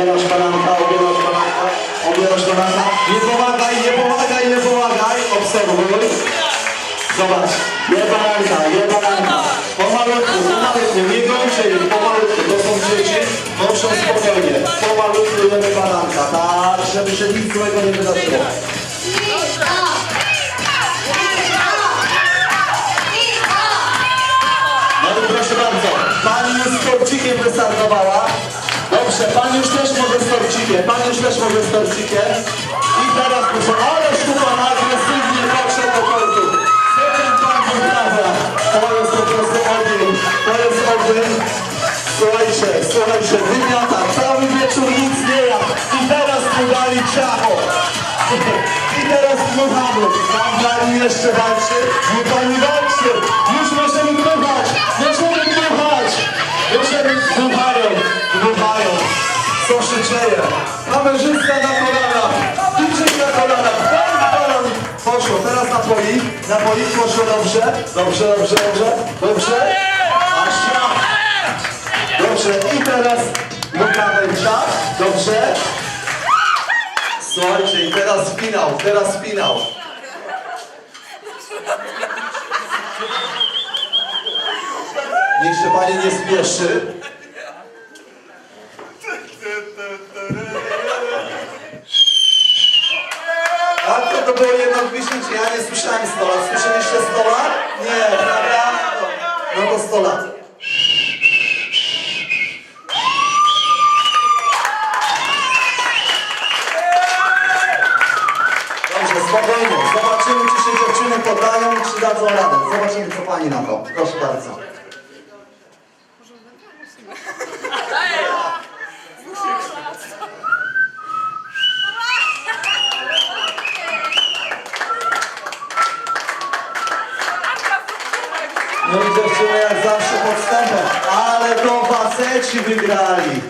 Obierasz baranka, obierasz baranka, obierasz baranka. Nie pomagaj, nie pomagaj, nie pomagaj. Obserwuj. Zobacz, je baranka, je baranka. Pomalutku, pomalutku, nie ich, pomalutku. To są dzieci, muszą spokojnie. Pomalutku jemy baranka, tak, żeby się nic złego nie wydarzyło. No i proszę bardzo, pani już z torcikiem wystartowała. Dobrze, pan już też może z torcikiem, pan już też może z torcikiem. I teraz proszę, ależ tu pan agresywnie podszedł do. Co ten pan wyprawia? To jest po prostu ogień, to jest ogień. Słuchajcie, słuchajcie, wymiata, cały wieczór nic nie jadł. I teraz mu dali ciacho. I teraz dmuchamy. Tam dalej jeszcze walczy. Nie pani walczy. Już możemy dmuchać. Dzieje? Kamerzysta na kolanach. DJ na kolanach. Poszło. Teraz napoi. Napoi. Poszło dobrze. Dobrze, dobrze, dobrze. Dobrze. Asia. Dobrze. I teraz dmuchamy czas. Dobrze. Słuchajcie, i teraz finał, teraz finał. Niech się pani nie spieszy. A to, to było jedno gwizdnięcie, ja nie słyszałem 100 lat. Słyszeliście 100 lat? Nie, prawda? No, to 100 lat. Dobrze, spokojnie. Zobaczymy, czy się dziewczyny poddają czy dadzą radę. Zobaczymy, co pani na to. Proszę bardzo. Dziewczyny jak zawsze podstępem, ale to faceci wygrali.